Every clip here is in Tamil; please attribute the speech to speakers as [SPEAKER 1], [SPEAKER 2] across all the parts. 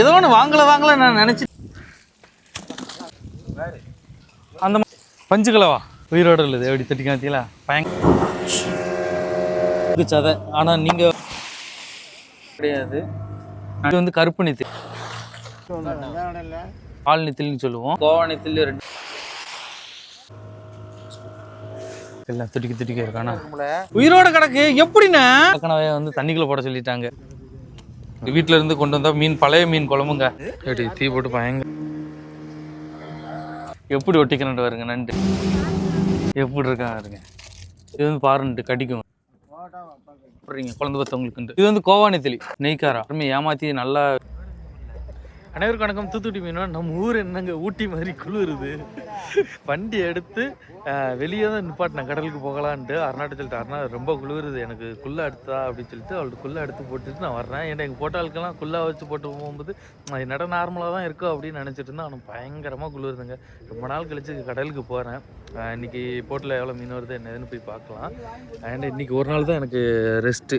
[SPEAKER 1] ஏதோ ஒன்று வாங்கல வாங்கல நான் நினச்சி அந்த பஞ்சு கலவா உயிரோடு உள்ளது எப்படி தட்டி காத்தீங்களா பயங்க சதை. ஆனால் நீங்கள் கிடையாது. இது வந்து கருப்பு நித்தில் பால் நித்தில்னு சொல்லுவோம். கோவா நித்தில் ரெண்டு எல்லாம் திட்டிக்கு திட்டிக்க இருக்கானா? உயிரோட கிடக்கு. எப்படின்னா வந்து தண்ணிக்குள்ள போட சொல்லிட்டாங்க. வீட்ல இருந்து கொண்டு வந்தா மீன் பழைய மீன் குழம்புங்க. எப்படி தீ போட்டு பயங்க. எப்படி ஒட்டிக்கணுட்டு வருங்க நண்டு. எப்படி இருக்காங்க இருங்க இது வந்து பாருன்ட்டு கடிக்கும். போடுறீங்க குழந்தை பத்தவங்களுக்குன்ட்டு இது வந்து கோவா நெத்திலி நெய்க்காரா. அருமை ஏமாத்தி நல்லா அனைவருக்கும் வணக்கம். தூத்துக்குடி மீனா நம்ம ஊர் என்னங்க? ஊட்டி மாதிரி குளிருது. வண்டி எடுத்து வெளியே தான் நிப்பாட்டினேன். கடலுக்கு போகலான்ட்டு. அருணாட்டு சொல்லிட்டு அருணா ரொம்ப குளிருது. எனக்கு குள்ளா எடுத்தா அப்படின்னு சொல்லிட்டு அவள்கிட்ட குள்ளா எடுத்து போட்டுட்டு நான் வரேன் ஏன்னா எங்கள் போட்டாளுக்கெல்லாம் குள்ளா வச்சு போட்டு போகும்போது அது நட நார்மலாக தான் இருக்கும் அப்படின்னு நினச்சிட்டு இருந்தேன். அவனுக்கு பயங்கரமாக குளிருதுங்க. ரொம்ப நாள் கழிச்சு கடலுக்கு போகிறேன் இன்னைக்கு போட்டில் எவ்வளோ மீன் வருது என்ன ஏதுன்னு போய் பார்க்கலாம். அண்ட் இன்னைக்கு ஒரு நாள் தான் எனக்கு ரெஸ்ட்டு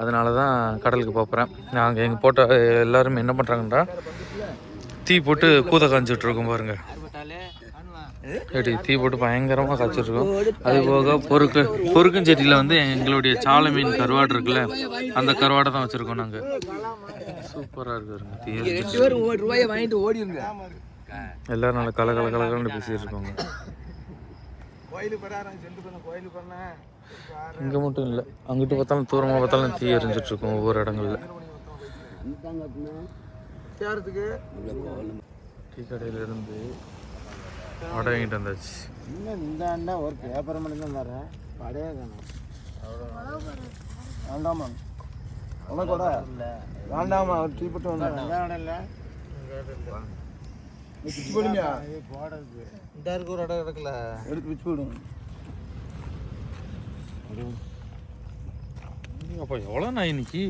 [SPEAKER 1] அதனால தான் கடலுக்கு போகிறேன் நாங்கள் எங்கள் போட்ட எல்லாரும் என்ன பண்ணுறாங்கன்றா தீ போட்டு கூத காய்ச்சிட்டு இருக்கோம் பாருங்க. எப்படி தீ போட்டு பயங்கரமாக காய்ச்சிட்டு இருக்கோம். அது போக பொறுக்கு பொறுக்கும் செடியில் வந்து எங்களுடைய சாலை மீன் கருவாடு இருக்குல்ல அந்த கருவாடை தான் வச்சுருக்கோம் நாங்கள் சூப்பராக இருக்கு பாருங்க தீ எல்லாரும் நல்லா கல கல கலகலன்னு பேசிட்டு இருக்கோங்க.
[SPEAKER 2] கோயிலுக்கு போறாராம் சென்று பண்ண கோயிலுக்கு போனேன்
[SPEAKER 1] இங்கே மட்டும் இல்லை அங்கிட்டு பார்த்தாலும் தூரமாக பார்த்தாலும் தீ எரிஞ்சிட்டு இருக்கும் ஒவ்வொரு இடங்கள்ல.
[SPEAKER 2] சேரத்துக்கு
[SPEAKER 1] டீ கடையில இருந்து வடை வாங்கிட்டு வந்தாச்சு.
[SPEAKER 2] இன்னும் இந்த ஆண்டா ஒரு பேப்பர் மட்டும் தான் தரேன் படையே காணும் வேண்டாமா உனக்கு கூட? வேண்டாமா ஒரு டீ போட்டு வந்தேன் இல்லை. பிச்சு போடுங்க இந்த இருக்கு ஒரு இடம் கிடக்கல எடுத்து பிச்சு போடுங்க
[SPEAKER 1] அப்போ எவ்வளோ நான் இன்னைக்கு?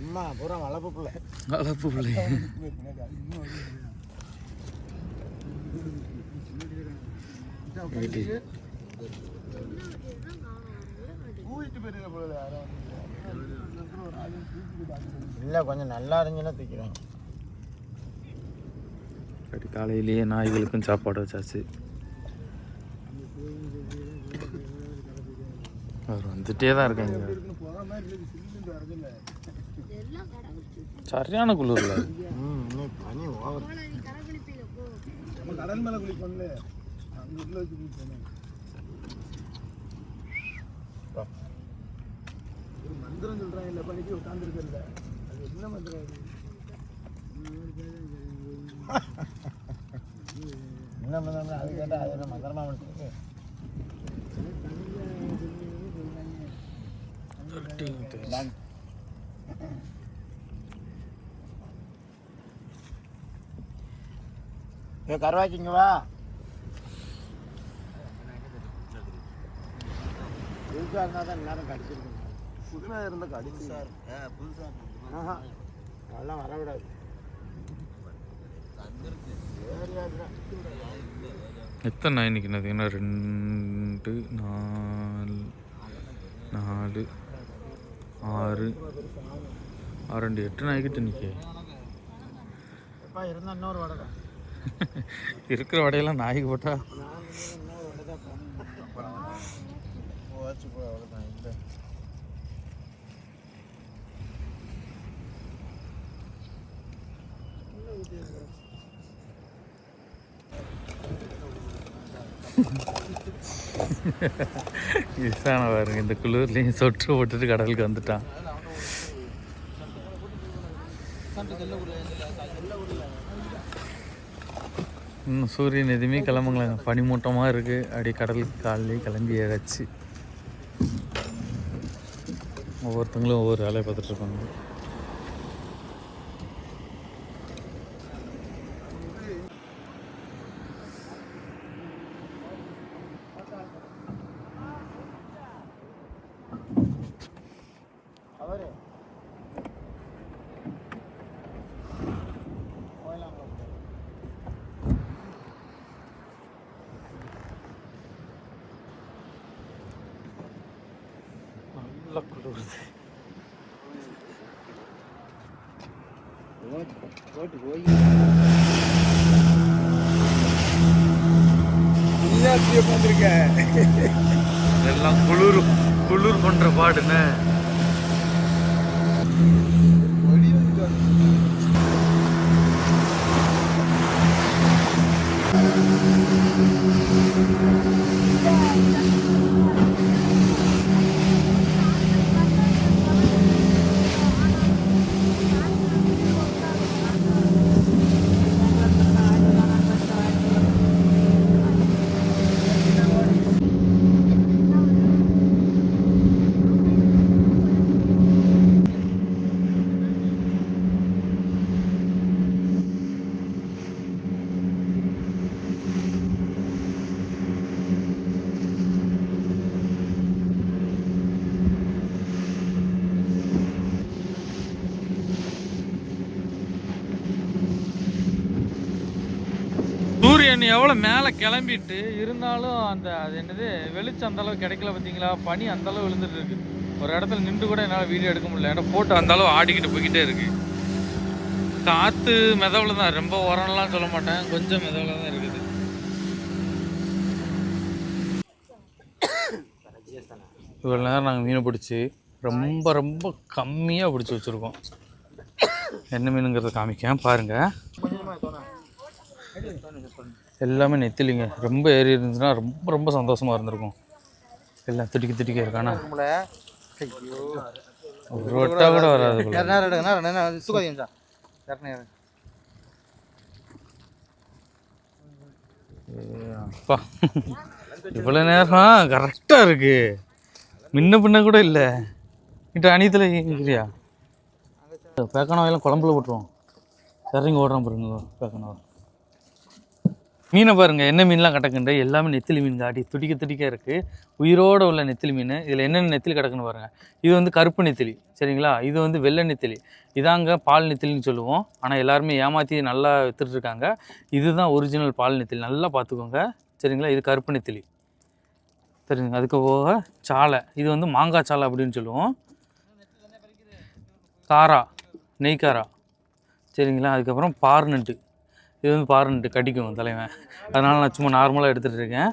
[SPEAKER 2] அம்மா பூரா வளர்ப்பு பிள்ளை
[SPEAKER 1] வளர்ப்பு பிள்ளை
[SPEAKER 2] இல்லை கொஞ்சம் நல்லா இருந்துச்சுன்னா தூக்கிறேன்
[SPEAKER 1] சரி காலையிலேயே நாய்களுக்கும் சாப்பாடு வச்சாச்சு. அவர் வந்துட்டே தான் இருக்காங்க. சரியான குளிர்ல.
[SPEAKER 2] கடல் மேலே குளிப்போம்ல. அங்கே உள்ள வச்சு குளிப்போம் ஒரு மந்திரம் சொல்கிறாங்க இல்லை பண்ணிட்டு உட்காந்துருக்கல அது என்ன மந்திரம் அது? என்ன மந்திரம் அது கேட்டால் அது என்ன மந்திரமா பண்ணிட்டு ஏ கருவாச்சிங்க வா. புதுசாக இருந்தால் தான் எல்லாரும் கடிச்சிருக்கணும் புதுசாக இருந்தால் கடிச்சு சார் புதுசாக அதெல்லாம் வரவிடாது
[SPEAKER 1] எத்தனை நாய் இன்னைக்கு பார்த்தீங்கன்னா ரெண்டு நாலு நாலு ஆறு. ஆறு ரெண்டு. எட்டு
[SPEAKER 2] வடை தான்
[SPEAKER 1] இருக்கிற வடையெல்லாம் நாய்க்கு போட்டா.
[SPEAKER 2] வடை தான் போச்சு போ அவ்வளோதான் இல்லை
[SPEAKER 1] இசான பாருங்க இந்த குளிர்லேயும் சொட்டு போட்டுட்டு கடலுக்கு வந்துட்டான். இன்னும் சூரியன் எதுவுமே கிளம்புங்களாங்க பனிமூட்டமாக இருக்குது அப்படியே கடலுக்கு காலையிலேயே கிளம்பி ஏதாச்சு. ஒவ்வொருத்தங்களும் ஒவ்வொரு வேலையை பார்த்துட்ருக்காங்க இருப்பாங்க
[SPEAKER 2] அவரு போயிடலாம் bro.
[SPEAKER 1] நல்லா குளிருது
[SPEAKER 2] போட்டு போய் நீயாச்சு உட்காந்துருக்க
[SPEAKER 1] எல்லாம் குளிர் குளிர் பண்ற பாடுன்னு
[SPEAKER 2] ஒளி வந்துட்டு
[SPEAKER 1] சூரியன் எவ்வளோ மேலே கிளம்பிட்டு இருந்தாலும் அந்த அது என்னது வெளிச்சம் அந்த அளவு கிடைக்கல பார்த்தீங்களா பனி அந்த அளவு விழுந்துட்டு இருக்கு ஒரு இடத்துல நின்று கூட என்னால் வீடியோ எடுக்க முடியல. ஏன்னா போட்டு அந்த அளவு ஆடிக்கிட்டு போய்கிட்டே இருக்கு. காற்று மிதவுல தான் ரொம்ப உரம்லாம் சொல்ல மாட்டேன். கொஞ்சம் மிதவுல தான் இருக்குது. இவ்வளோ நேரம் நாங்கள் மீனை பிடிச்சி ரொம்ப ரொம்ப கம்மியாக பிடிச்சி வச்சுருக்கோம். என்ன மீனுங்கிறத காமிக்கேன். பாருங்கள் எல்லாமே நெத்திலிங்க. ரொம்ப ஏறி இருந்துச்சுன்னா ரொம்ப ரொம்ப சந்தோஷமா இருந்திருக்கும். எல்லாம் திட்டிக்க திட்டிக்க இருக்கானா? ஒரு வட்டா கூட வராது அப்பா. இவ்வளோ நேரம் கரெக்டாக இருக்கு. முன்ன பின்ன கூட இல்லை. கிட்ட அணியத்தில் இருக்கிறியா பேக்கணாவெல்லாம் குழம்புல போட்டுருவோம். இறங்கி ஓடுறான் பாருங்க பேக்கணாவை மீனை பாருங்கள் என்ன மீன்லாம் கிடக்குண்டு? எல்லாமே நெத்திலி மீன் காட்டி துடிக்க துடிக்க இருக்குது உயிரோட உள்ள நெத்திலி மீன். இதில் என்னென்ன நெத்திலி கிடக்குன்னு பாருங்கள் இது வந்து கருப்பு நெத்திலி சரிங்களா? இது வந்து வெள்ளை நெத்திலி. இதாங்க பால் நெத்திலின்னு சொல்லுவோம். ஆனால் எல்லாருமே ஏமாற்றி நல்லா வித்துட்டு இருக்காங்க. இதுதான் ஒரிஜினல் பால் நெத்திலி. நல்லா பார்த்துக்கோங்க சரிங்களா? இது கருப்பு நெத்திலி. சரிங்க அதுக்கு போக சாலை. இது வந்து மாங்காய் சாலை அப்படின்னு சொல்லுவோம். காரா நெய்க்காரா சரிங்களா? அதுக்கப்புறம் பார்னட்டு. இது வந்து பாருன்ட்டு கடிக்கும் தலைவன். அதனால் நான் சும்மா நார்மலாக எடுத்துகிட்டு இருக்கேன்.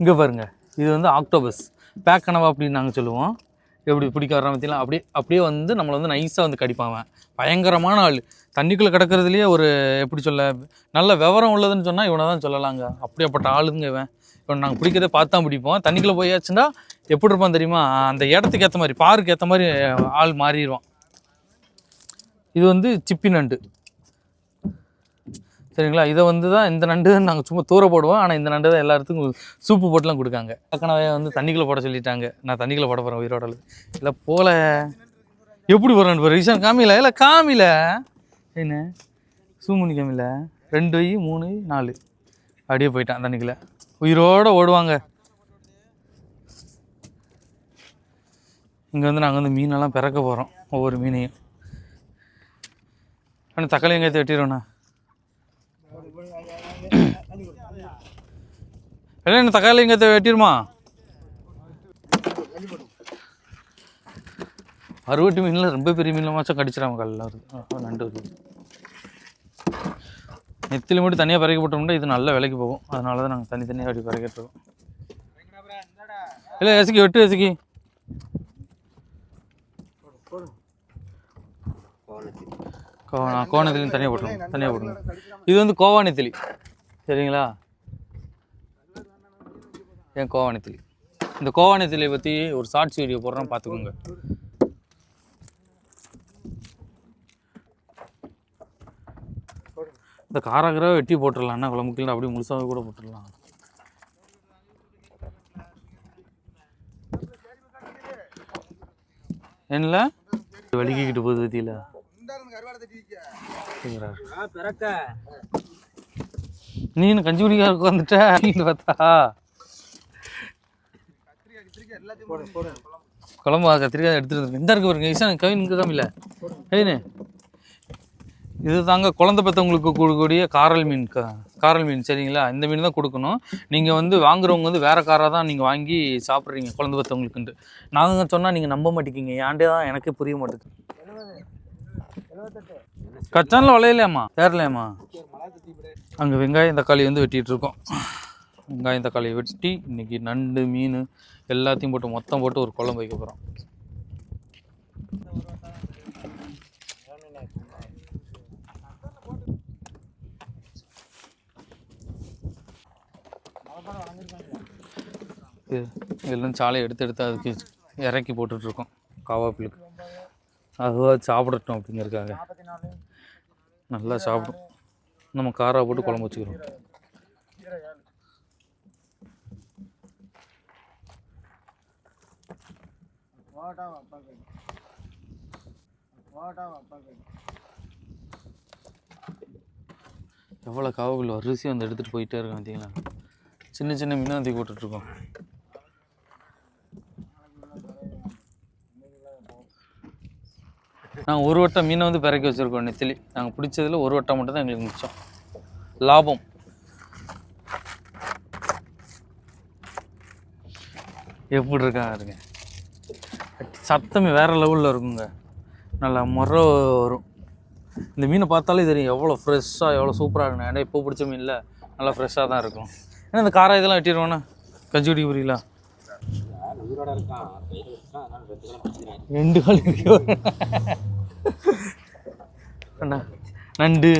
[SPEAKER 1] இங்கே பாருங்க. இது வந்து ஆக்டோபஸ் பேக் கனவா அப்படின்னு நாங்கள் சொல்லுவோம். எப்படி பிடிக்க வர பற்றிலாம் அப்படியே அப்படியே வந்து நம்மளை வந்து நைஸாக வந்து கடிப்பான் அவன். பயங்கரமான ஆள். தண்ணிக்குள்ளே கிடக்கிறதுலையே ஒரு எப்படி சொல்ல நல்ல விவரம் உள்ளதுன்னு சொன்னால் இவனை தான் சொல்லலாங்க. அப்படியாப்பட்ட ஆளுங்க இவன். இவன் நாங்கள் பிடிக்கிறதே பார்த்து தான் பிடிப்போம். தண்ணிக்குள்ளே போயாச்சுன்னா எப்படி இருப்பான் தெரியுமா? அந்த இடத்துக்கு ஏற்ற மாதிரி பாருக்கு ஏற்ற மாதிரி ஆள் மாறிடுவான். இது வந்து சிப்பி நண்டு. சரிங்களா? இதை வந்து தான் இந்த நண்டு தான் நாங்கள் சும்மா தூர போடுவோம். ஆனால் இந்த நண்டு தான் எல்லாத்துக்கும் சூப்பு போட்டுலாம் கொடுக்காங்க. பக்கனவே வந்து தண்ணிக்குள்ளே போட சொல்லிட்டாங்க. நான் தண்ணிக்குள்ளே போட போகிறேன் உயிரோட இல்லை போகல எப்படி போகிறேன் பாரு ஈசான் காமில? இல்லை காமியில என்ன? சூமுனி காமியில ரெண்டு வை மூணு நாலு. அப்படியே போயிட்டான் தண்ணிக்குள்ள. உயிரோட ஓடுவாங்க. இங்கே வந்து நாங்கள் வந்து மீனெல்லாம் பிறக்க போகிறோம் ஒவ்வொரு மீனையும். அண்ணா தக்காளி வெங்காயத்தை வெட்டிடுவோண்ணா இல்லை என்ன தக்காளி வெங்காயத்தை வெட்டிடுமா? அறுவட்டு மீனில் ரொம்ப பெரிய மீனில் மாச்சம் கடிச்சிடாம கல்ல நண்டு வருது. நெத்திலி மட்டும் தனியாக பறக்கப்பட்டோம்னா இது நல்ல விலைக்கு போகும். அதனால தான் நாங்கள் தனித்தனியாக அப்படி பறக்கிட்டு இருக்கோம் இல்லை எசுக்கி வெட்டு எசுக்கி. கோவா கோவணத்திலையும் தனியாக போட்டுருங்க. தனியாக போட்டுருங்க. இது வந்து கோவா நெத்திலி சரிங்களா? ஏன் கோவா நெத்திலி இந்த கோவா நெத்திலியை பற்றி ஒரு ஷார்ட்ஸ் வீடியோ போடுறோம் பார்த்துக்கோங்க. இந்த காராகராக வெட்டி போட்டுடலாம். என்ன குழம்புக்குள்ள அப்படியே முழுசாவே கூட போட்டுடலாம். என்ன வலிக்கிட்டு போகுது பத்தியில. நீ கஞ்சி குடிக்க உட்காந்துட்ட பார்த்தா குழம்பு கத்திரிக்காய் எடுத்துட்டு இந்த இருக்கு பாருங்க ஈசான் கவின் இங்கே காமில்ல கவினு. இது தாங்க குழந்தை பெற்றவங்களுக்கு கொடுக்கக்கூடிய காரல் மீன் க காரல் மீன் சரிங்களா? இந்த மீன் தான் கொடுக்கணும். நீங்கள் வந்து வாங்குறவங்க வந்து வேறு காராக தான் நீங்கள் வாங்கி சாப்பிட்றீங்க குழந்தை பெற்றவங்களுக்குன்ட்டு. நாங்கள் சொன்னால் நீங்கள் நம்ப மாட்டேங்கிங்க ஏன்டே தான் எனக்கே புரிய மாட்டேங்குது. கச்சானில் வளையலையாம்மா? தேரலையாம்மா அங்கே வெங்காயம் தக்காளி வந்து வெட்டிட்டு இருக்கோம் வெங்காயம் தக்காளி வெட்டி இன்னைக்கு நண்டு மீன் எல்லாத்தையும் போட்டு மொத்தம் போட்டு ஒரு குழம்பு வைக்க போகிறோம் எல்லாம் சாலையை எடுத்து எடுத்து அதுக்கு இறக்கி போட்டுட்ருக்கோம். காவாப்பிலுக்கு. அதுவாக சாப்பிடட்டும் அப்படிங்கிறதுக்காக. நல்லா சாப்பிடும். நம்ம காராக போட்டு குழம்பு வச்சுக்கிறோம். எவ்வளோ காவல் வரிசை வந்து எடுத்துகிட்டு போயிட்டே இருக்கோம் பார்த்தீங்களா சின்ன சின்ன மீனாக தூக்கி போட்டுட்ருக்கோம் நாங்கள் ஒரு வட்டம் மீனை வந்து பிறக்கி வச்சுருக்கோம் நெத்திலி. நாங்கள் பிடிச்சதில் ஒரு வட்டம் மட்டும் தான் எங்களுக்கு மிச்சம். லாபம். எப்படி இருக்காங்க இருங்க சத்தமே வேறு லெவலில் இருக்குங்க. நல்லா முறை வரும். இந்த மீனை பார்த்தாலே தெரியும் எவ்வளோ ஃப்ரெஷ்ஷாக எவ்வளோ சூப்பராக இருக்குண்ணே ஏன்னா இப்போ பிடிச்ச மீனில் நல்லா ஃப்ரெஷ்ஷாக தான் இருக்கும். ஏன்னா இந்த காரம் இதெல்லாம் வெட்டிடுவோண்ணா கஞ்சி குடிக்க புரியலாம் ரெண்டு கால் அண்ணா நண்டு.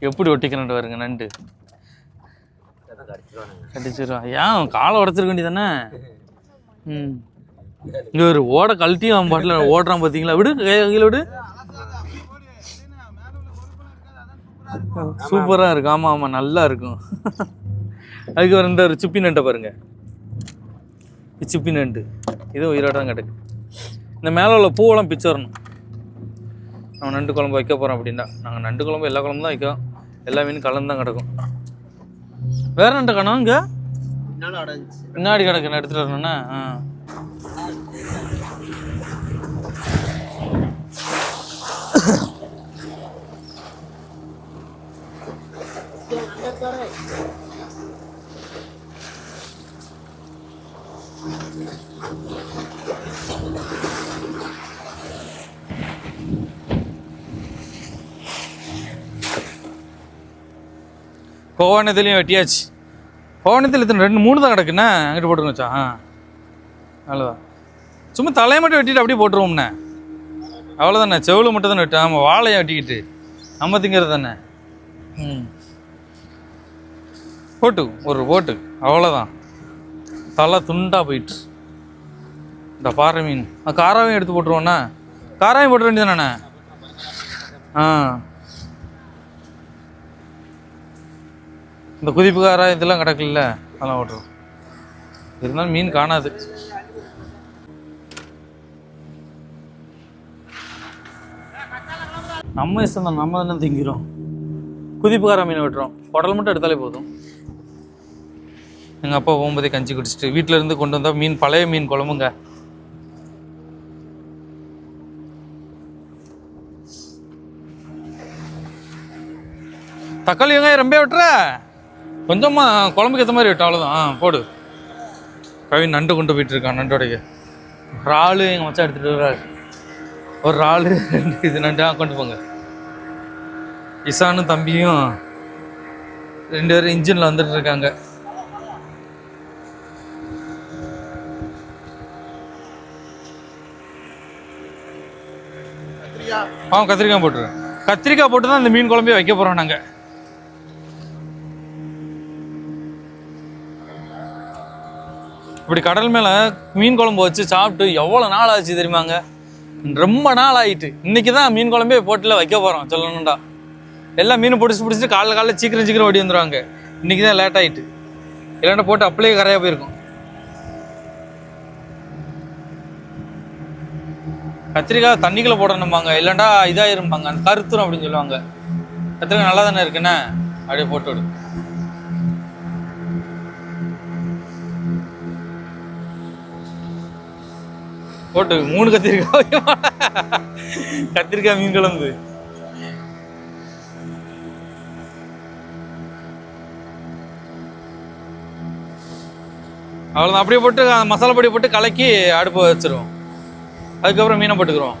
[SPEAKER 1] எப்படி ஒட்டிக்கிறேன் வருங்க நண்டு. கடிச்சிருவான் ஏன் காலை உடச்சிருக்க வேண்டியதானே? ம். இங்கே ஒரு ஓட கழட்டியும் அவன் பாட்டில் ஓடுறான் பார்த்தீங்களா விடு கை- விடு. சூப்பராக இருக்கும் ஆமாம் ஆமாம் நல்லா இருக்கும். அதுக்கு ஒரு இந்த ஒரு சிப்பி நண்டை பாருங்கள் இது சிப்பி நண்டு இதுவும் உயிரோட தான் கிடக்கு. இந்த மேலே உள்ள பூவெல்லாம் பிச்சிடணும் நம்ம நண்டு குழம்பு வைக்க போகிறோம் அப்படின்னா நாங்கள் நண்டு குழம்பு எல்லா குழம்பு தான் வைக்கிறோம். எல்லா மீனும் கலந்து தான் கிடக்கும். வேற நண்டை காணோம் இங்கே பின்னாடி கிடக்கு நான் எடுத்துகிட்டு வரணுண்ணா ஆ. கோவானத்துலேயும் வெட்டியாச்சு. கோவானத்தில் இத்தனை ரெண்டு மூணு தான் கிடக்குண்ணே அங்கிட்டு போட்டுருங்க வச்சா ஆ அவ்வளோதான் சும்மா தலையை மட்டும் வெட்டிட்டு அப்படியே போட்டுருவோம்ண்ணே. அவ்வளோதாண்ணே செவில் மட்டும் தானே வெட்டு ஆமாம் வாழையை வெட்டிக்கிட்டு. நம்ம திங்கிறது தானே. ம். போட்டு ஒரு போட்டு. அவ்வளோதான் தலை துண்டா போயிட்டு. இந்த பாறை மீன். ஆ, காராவையும் எடுத்து போட்டுருவோண்ணா காராவையும் போட்டுற வேண்டியதானே ஆ. இந்த குதிப்பு காரா இதெல்லாம் கிடக்குல்ல? அதெல்லாம் ஓட்டுறோம். இருந்தாலும் மீன் காணாது. நம்ம இஷ்டம் தான் நம்ம தானே திங்கிறோம். குதிப்புக்கார மீன் வெட்டுறோம். குடல் மட்டும் எடுத்தாலே போதும். எங்கள் அப்பா போகும்போதே கஞ்சி குடிச்சிட்டு வீட்டிலேருந்து கொண்டு வந்தால் மீன் பழைய மீன் குழம்புங்க. தக்காளி வெங்காயம் ரொம்ப விட்டுற? கொஞ்சமா குழம்புக்கு ஏற்ற மாதிரி வெட்டு அவ்வளோதான் போடு. கவி நண்டு கொண்டு போயிட்டு இருக்கான் நண்டோடைய இறாலு எங்கள் மச்சான் எடுத்துகிட்டு வர்றாரு. ஒரு இறால் ரெண்டு இது நண்டு ஆ கொண்டு போங்க. இசானும் தம்பியும் ரெண்டு பேரும் இன்ஜினில் வந்துட்டு இருக்காங்க. ஆ கத்திரிக்காய் போட்டுருக்கேன் கத்திரிக்காய் போட்டு தான் இந்த மீன் குழம்பே வைக்க போகிறோம் நாங்கள் இப்படி கடல் மேலே மீன் குழம்பு வச்சு சாப்பிட்டு எவ்வளோ நாள் ஆச்சு தெரியுமாங்க? ரொம்ப நாள் ஆயிட்டு. இன்னைக்கு தான் மீன் குழம்பே போட்டில் வைக்க போகிறோம் சொல்லணும்டா. எல்லாம் மீன் பிடிச்சி பிடிச்சிட்டு காலைல காலைல சீக்கிரம் சீக்கிரம் ஓடி வந்துடுவாங்க இன்றைக்கி தான் லேட் ஆயிட்டு. இல்லைன்னா போட்டு அப்படியே கரையாக போயிருக்கும். கத்திரிக்காய் தண்ணிக்குள்ளே போடணும்பாங்க. இல்லைண்டா இதாயிரும்பாங்க. அந்த கருத்துரும் அப்படின்னு சொல்லுவாங்க. கத்திரிக்காய் நல்லா தானே இருக்குண்ணே அப்படியே போட்டு விடு. போட்டு மூணு கத்திரிக்காய் கத்திரிக்காய் மீன் குழம்பு. அவ்வளோதான் அப்படியே போட்டு மசாலா பொடி போட்டு கலக்கி அடுப்பு வச்சிருவோம். அதுக்கப்புறம் மீனை போட்டுக்கிறோம்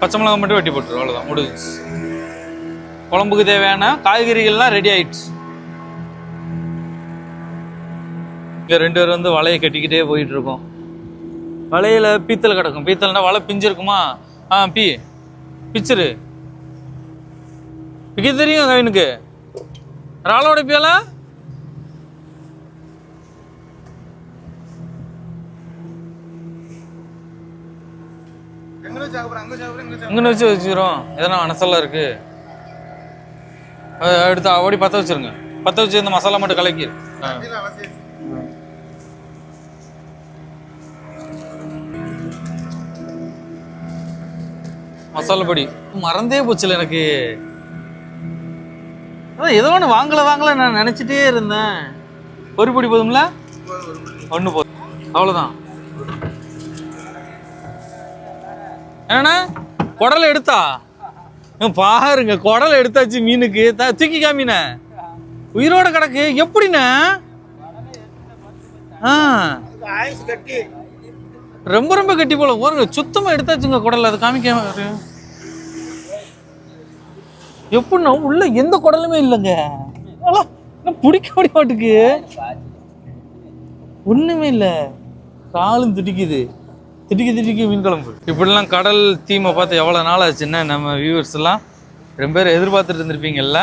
[SPEAKER 1] பச்சை மிளகா மட்டும் வெட்டி போட்டுரும் அவ்வளோதான் முடிஞ்சிச்சு. குழம்புக்கு தேவையான காய்கறிகள்லாம் ரெடி ஆயிடுச்சு. இங்கே ரெண்டு பேரும் வந்து வலையை கட்டிக்கிட்டே போயிட்டு இருக்கோம் வலையில பீத்தல் கிடக்கும். பீத்தல்னா வலை பிஞ்சிருக்குமா? ஆ பி. பிச்சிரு. பிக்க தெரியும் கவினுக்கு ராள உடைப்பியால
[SPEAKER 2] இங்கே
[SPEAKER 1] வச்சு வச்சுக்கிறோம். எதனா மனசெல்லாம் இருக்கு. எடுத்து ஓடி பற்ற வச்சிருங்க. பற்ற வச்சு இந்த மசாலா மட்டும் கலக்கி. மசாலா பொடி. மறந்தே போச்சுல எனக்கு. அதான் ஏதோ ஒன்று வாங்கல வாங்கல நான் நினச்சிட்டே இருந்தேன். ஒரு பொடி போதும்ல? ஒன்று போதும் அவ்வளோதான் என்னண்ணா? குடலை எடுத்தா? பாருங்க குடலை எடுத்தாச்சு மீனுக்கு. த- தூக்கி காமின. உயிரோட கிடக்கு. எப்படிண்ணே? ஆ.
[SPEAKER 2] ஐஸ் கட்டி.
[SPEAKER 1] ரொம்ப ரொம்ப கட்டி போல. பாருங்க சுத்தமா எடுத்தாச்சுங்க குடல் அது காமிக்க எப்படின்னா உள்ள எந்த குடலுமே இல்லைங்க. என்ன பிடிக்க முடிய மாட்டுக்கு. ஒண்ணுமே இல்லை. காலும் திடிக்குது. திடிக்க திடிக்க மீன் குழம்பு. இப்படிலாம் கடல் தீமை பார்த்து எவ்வளோ நாள் ஆச்சுன்னா நம்ம வியூவர்ஸ் எல்லாம் ரொம்ப பேர் எதிர்பார்த்துட்டு இருந்திருப்பீங்கல்ல?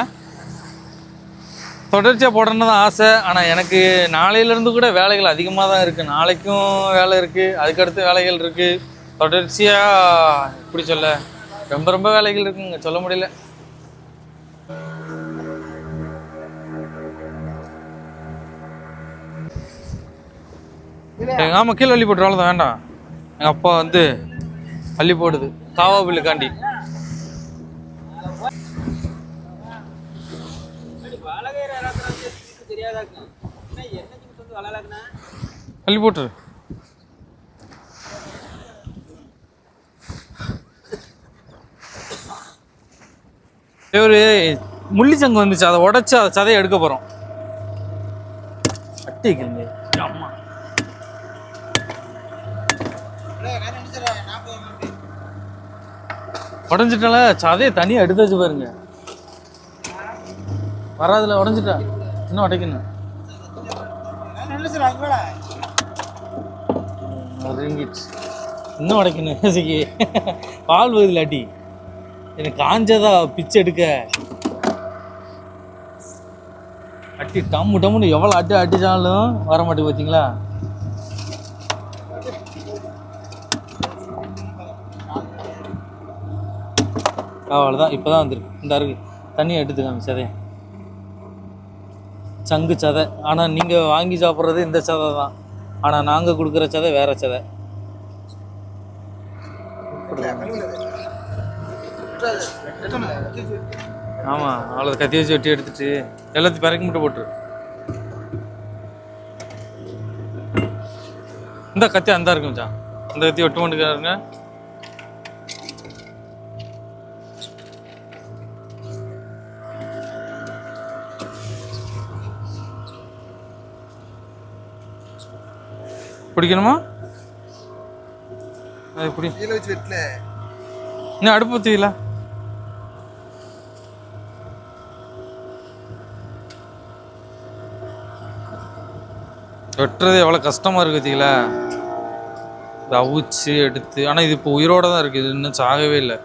[SPEAKER 1] தொடர்ச்சியாக போடணும்னு தான் ஆசை. ஆனால் எனக்கு நாளையிலேருந்து கூட வேலைகள் அதிகமாக தான் இருக்குது நாளைக்கும் வேலை இருக்குது அதுக்கடுத்து வேலைகள் இருக்குது தொடர்ச்சியாக எப்படி சொல்ல ரொம்ப ரொம்ப வேலைகள் இருக்குங்க. சொல்ல முடியல. எங்கள் ஆமாம் கீழே அள்ளி போட்டு அவ்வளோதான் வேண்டாம். எங்கள் அப்பா வந்து அள்ளி போடுது. காவா பில்லுக்காண்டி அள்ளி போட்டுரு. ஒரு முள்ளிச்சங்கு வந்துச்சு. அதை உடைச்சு அதை சதையை எடுக்க போகிறோம் அட்டிக்கிறீங்க அம்மா. உடஞ்சிட்டால சதையை தனியாக எடுத்து வச்சு பாருங்க. வராதுல உடஞ்சிட்டா. இன்னும் உடைக்கணும். ரிங்கிட்ஸ் இன்னும் உடைக்கணும் யோசிக்கு பால் வருது இல்லாட்டி எனக்கு காஞ்சதா பிச்சை எடுக்க? அட்டி டம்மு டம்முன்னு எவ்வளோ அட்டி அடிச்சாலும் வர மாட்டேங்குது பார்த்தீங்களா அவ்வளோதான் இப்போ தான் வந்துருக்கு. இந்த அருக்கு தண்ணியை எடுத்துக்காம சதையை சங்கு சதை. ஆனால் நீங்கள் வாங்கி சாப்பிட்றது இந்த சதை தான் ஆனால் நாங்கள் கொடுக்குற சதை வேற சதை. ஆமாம் அவ்வளோ கத்தி வச்சு வெட்டி எடுத்துட்டு எல்லாத்தையும் பறக்க மட்டும் போட்டுரு. இந்த கத்தி அந்த இருக்கும் மச்சான். அந்த கத்தி ஒட்டு மட்டுக்காருங்க பிடிக்கணுமா? அது பிடி. இன்னும் அடுப்பு ஊற்றிக்கல வெட்டுறது எவ்வளோ கஷ்டமாக இருக்கு பார்த்தீங்களா இது அவிச்சு எடுத்து ஆனால் இது இப்போ உயிரோட தான் இருக்குது இது இன்னும் சாகவே இல்லை.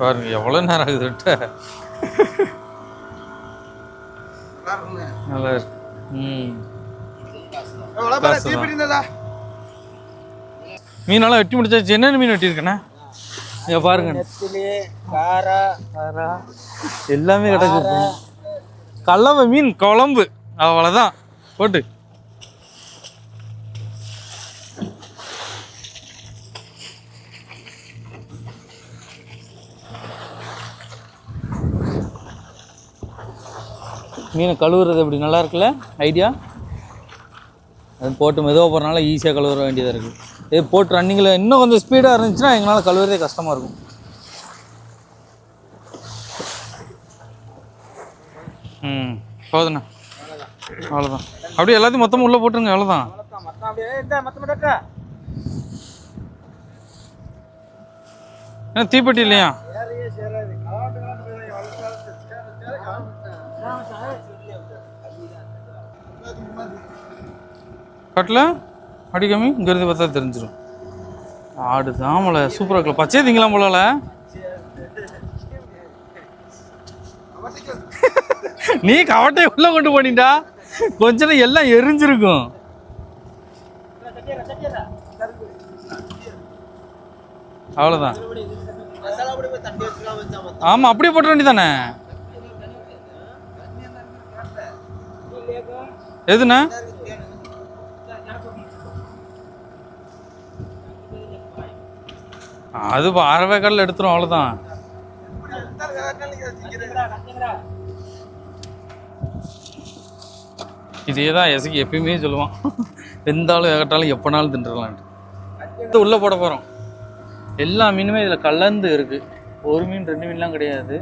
[SPEAKER 1] பாருங்க எவ்வளோ நேரம் ஆகுது வெட்ட? நல்லா இருக்கு. ம். மீனெல்லாம் வெட்டி முடிச்சாச்சு. என்னென்ன மீன் வெட்டியிருக்கண்ணே இங்க பாருங்க. எல்லாமே கிடக்கு கலவை மீன் குழம்பு. அவ்வளோதான் போட்டு. மீனை கழுவுறது எப்படி? நல்லா இருக்குல்ல? ஐடியா அது போட்டு மெதுவாக போகிறனால ஈஸியாக கழுவுற வேண்டியதாக இருக்குது இது போட்டு ரன்னிங்கில் இன்னும் கொஞ்சம் ஸ்பீடாக இருந்துச்சுன்னா எங்களால் கழுவுறதே கஷ்டமாக இருக்கும். ம் போதுண்ணா. அவ்வளோதான் அப்படியே எல்லாத்தையும் மொத்தமாக உள்ளே போட்டுருங்க அவ்வளோதான் ஏன்னா தீப்பெட்டி இல்லையா? கட்டில்? அடிக்காமி இங்கேருந்து பார்த்தா தெரிஞ்சிடும் ஆடு தாமலை சூப்பராக இருக்கல பச்சையே திங்கலாம் போல நீ கவட்டையை உள்ளே கொண்டு போனீண்டா. கொஞ்ச நேரம் எல்லாம் எரிஞ்சிருக்கும். அவ்வளோதான் ஆமா அப்படியே போட்ட வேண்டியதானே எதுண்ணா? அது அறவே கடல எடுத்துரும் அவ்வளோதான் இதே தான் எசைக்கு எப்பயுமே சொல்லுவான். வெந்தாலும் எகட்டாலும் எப்போனாலும் தின்றுடலான்ட்டு உள்ளே போட போகிறோம் எல்லா மீனுமே இதில் கலந்து இருக்குது ஒரு மீன் ரெண்டு மீன்லாம் கிடையாது.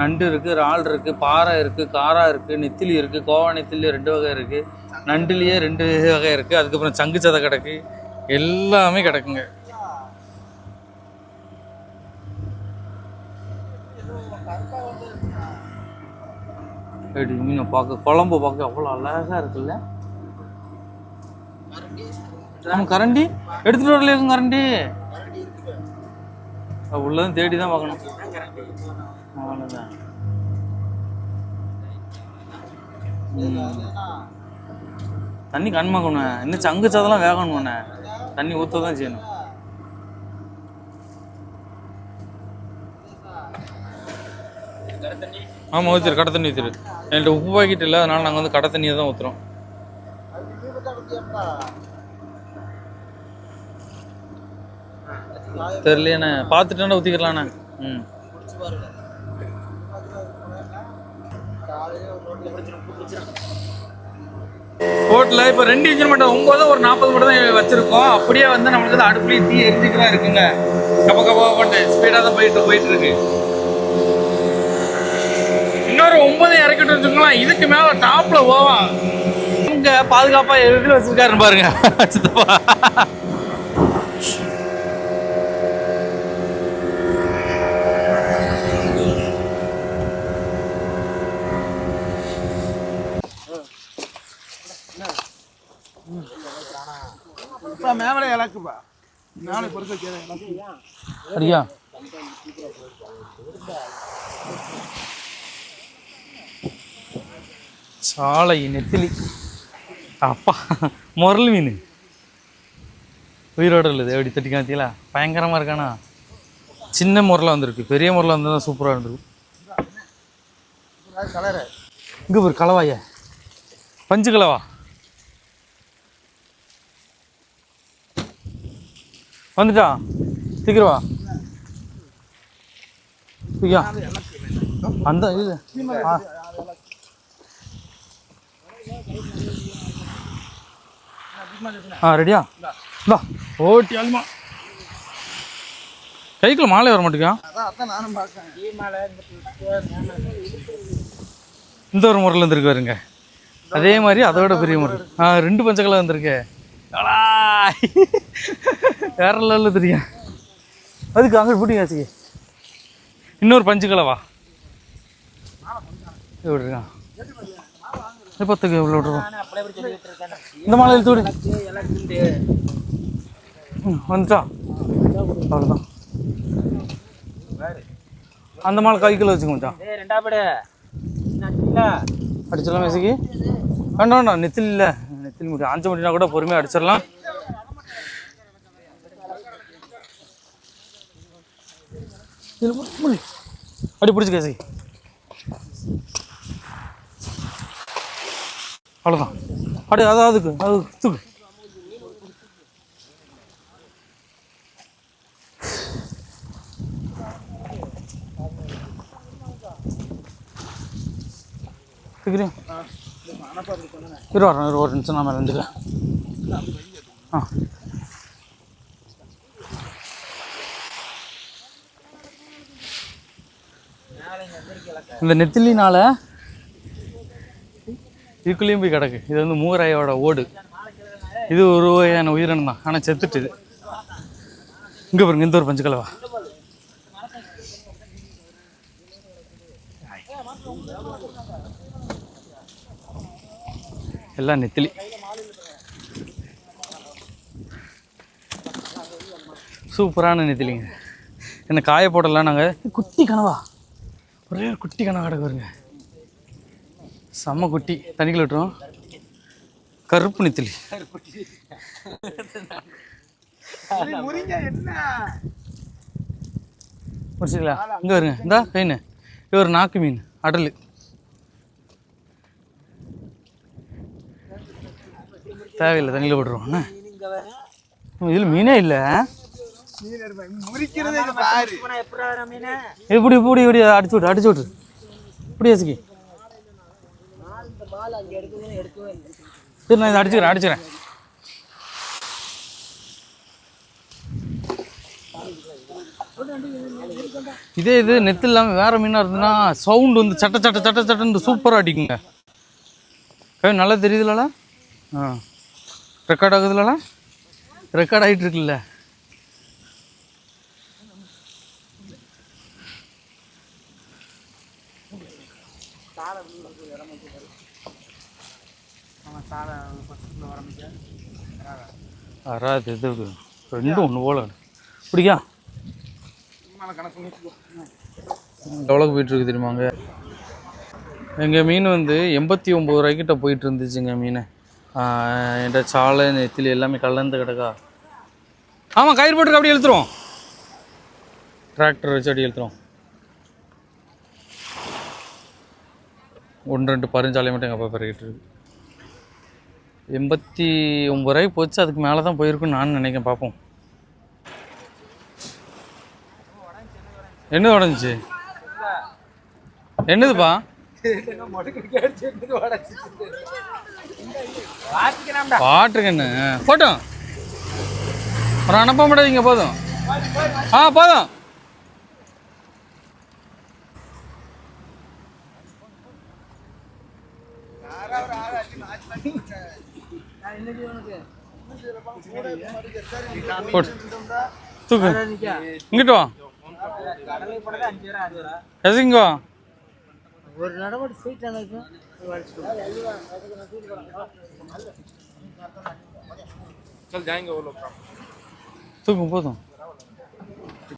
[SPEAKER 1] நண்டு இருக்குது இறால் இருக்குது பாறை இருக்குது காரா இருக்குது நெத்திலி இருக்குது கோவா நெத்திலி ரெண்டு வகை இருக்குது நண்டுலேயே ரெண்டு வகை இருக்குது அதுக்கப்புறம் சங்கு சதை கிடக்கு. எல்லாமே கிடக்குங்க. எப்படி மீனை பார்க்க குழம்பு பார்க்க அவ்வளோ அழகாக இருக்குல்ல? நம்ம கரண்டி. எடுத்துகிட்டு வரலையாக்கும் கரண்டி? உள்ளதும் தேடி தான் பார்க்கணும் அவ்வளோதான் தண்ணி கண்மாக்கணும் இன்னும் சங்கு சதெல்லாம் வேகணும் தண்ணி ஊற்ற தான் செய்யணும். ஆமாம் ஊற்றிரு கடை தண்ணி ஊற்றிரு என்கிட்ட உப்பு பாக்கெட் இல்லை அதனால் நாங்கள் வந்து கடை தண்ணியை தான் ஊற்றுறோம் தெரியலையாண்ணே பார்த்துட்டேன்னா ஊற்றிக்கலாண்ணே ம். ஹோட்டலில் இப்போ ரெண்டு இன்ஜின் மட்டும் ஒம்பது ஒரு நாற்பது மட்டும் தான் வச்சுருக்கோம். அப்படியே வந்து நம்மளுக்கு வந்து அடுப்புலேயே தீ எரிஞ்சுட்டு தான் இருக்குங்க. கப்ப கப்பா பண்ணு ஸ்பீடாக தான் போயிட்டு போயிட்டு இருக்கு. இன்னொரு ஒன்பது இறக்கிட்டு வச்சுக்கலாம் இதுக்கு மேலே டாப்பில் போவான் இங்கே பாதுகாப்பாக எதில் வச்சுருக்காருன்னு பாருங்க. சித்தப்பா.
[SPEAKER 2] மேலே இலக்குப்பா மேலே பொறுக்க கீழே இலக்கு
[SPEAKER 1] சாலை நெத்திலி. அப்பா முரல் மீன். உயிரோடு உள்ளது. எப்படி தட்டி காத்திங்களா பயங்கரமாக இருக்கானா? சின்ன முரலாக வந்திருக்கு. பெரிய முரலாக வந்து தான் சூப்பராக இருந்திருக்கும். இங்கே ஒரு கலவாய. பஞ்சு கலவா. வந்துட்டா? சீக்கிரவா ஐயா அந்த இது. ஆ ரெடியா இந்தா ஓட்டி அல்மா கைக்குள்ள மாலை வர மாட்டேங்க இந்த ஒரு முறையில் இருந்திருக்கு வருங்க அதே மாதிரி அதை விட பெரிய முறை. ஆ ரெண்டு பஞ்சக்கெல்லாம் வந்திருக்கு. வேற லெவலில் தெரியும். அதுக்கு அங்கே பிடிங்க ஆச்சு இன்னொரு பஞ்சுக்கலவா எப்படி இருக்கான் பத்துக்கு இவ்வளோ விட்ருவோம் இந்த மாலை ம், வந்துட்டா? அவ்வளோதான் அந்த மாலை கை கிலோ வச்சுக்க மச்சான். அடிச்சிடலாம் மேசிக்கு. வேண்டாம் வேண்டாம் நெத்தில் இல்லை. நெத்தில் முடி அஞ்சு முடினா கூட பொறுமையாக அடிச்சிடலாம். அடி பிடிச்சி கேசி அவ்வளோதான் அப்படியே அதான் அதுக்கு அது தூக்கு. தூக்கிறேன் இரு வரேன் இரு ஒரு நிமிஷம் நான் மேலே இருந்துக்கிறேன். ஆ. இந்த நெத்திலினால இதுக்குள்ளேயும் போய் கிடக்கு. இது வந்து மூகராயோட ஓடு. இது ஒரு வகையான உயிரினம் தான். ஆனால் செத்துட்டு இது. இங்கே பாருங்க இந்த ஒரு பஞ்சு கலவா எல்லாம் நெத்திலி. சூப்பரான நெத்திலிங்க. என்ன காய போடலாம் நாங்கள் குட்டி கனவா? ஒரே ஒரு குட்டி கனவா கிடக்கு வருங்க செம்ம குட்டி. தண்ணிக்குள்ள விட்டுரும் கருப்பு நெத்திலி. முடிச்சிங்களா இங்கே வருங்க. இந்தா கைன்னு இது ஒரு நாக்கு மீன் அடல். தேவையில்லை தண்ணியில் போட்டுருவோம். இதில் மீனே இல்லை. இப்படி இப்படி இப்படி அடிச்சு விட்டு அடிச்சு விட்டு இப்படி வச்சுக்கி சரி நான் இதை அடிச்சுக்கிறேன் அடிச்சுக்கிறேன். இதே இது நெத்து இல்லாமல் வேற மீனாக இருந்ததுன்னா சவுண்டு வந்து சட்ட சட்ட சட்ட சட்டன்னு சூப்பராக அடிக்குங்க. கவி நல்லா தெரியுதுலல ஆ. ரெக்கார்ட் ஆகுதுலல ரெக்கார்ட் ஆகிட்டு இருக்குல்ல. வராது இது ரெண்டும் ஒன்று போல பிடிக்கா எவ்வளோக்கு போயிட்டுருக்கு தெரியுமாங்க எங்கள் மீன் வந்து எண்பத்தி ஒம்பது ரூபாய்க்கிட்ட போயிட்டு இருந்துச்சுங்க மீன் என்கிட்ட சாலை நெத்திலி எல்லாமே கலந்து கிடக்கா ஆமாம் கயிறு போட்டு அப்படியே இழுத்துருவோம் டிராக்டர் வச்சு அப்படியே இழுத்துருவோம் ஒன்று ரெண்டு பரிஞ்சாலை மட்டும் எங்கள் அப்பா பிறகிட்டு இருக்கு எண்பத்தி ஒம்பது ரூபாய்க்கு போச்சு. அதுக்கு மேலே தான் போயிருக்குன்னு நான் நினைக்கிறேன். பார்ப்போம். என்னது உடஞ்சிச்சு? என்னதுப்பா? பாட்டுக்கண்ணு போட்டோம். அப்புறம் அனுப்ப மாட்டாதீங்க போதும். ஆ போதும். தூக்கு இங்கிட்டு வா எதுங்க
[SPEAKER 2] ஒரு நடவடி சீட் எனக்கு
[SPEAKER 1] தூக்கு போதும்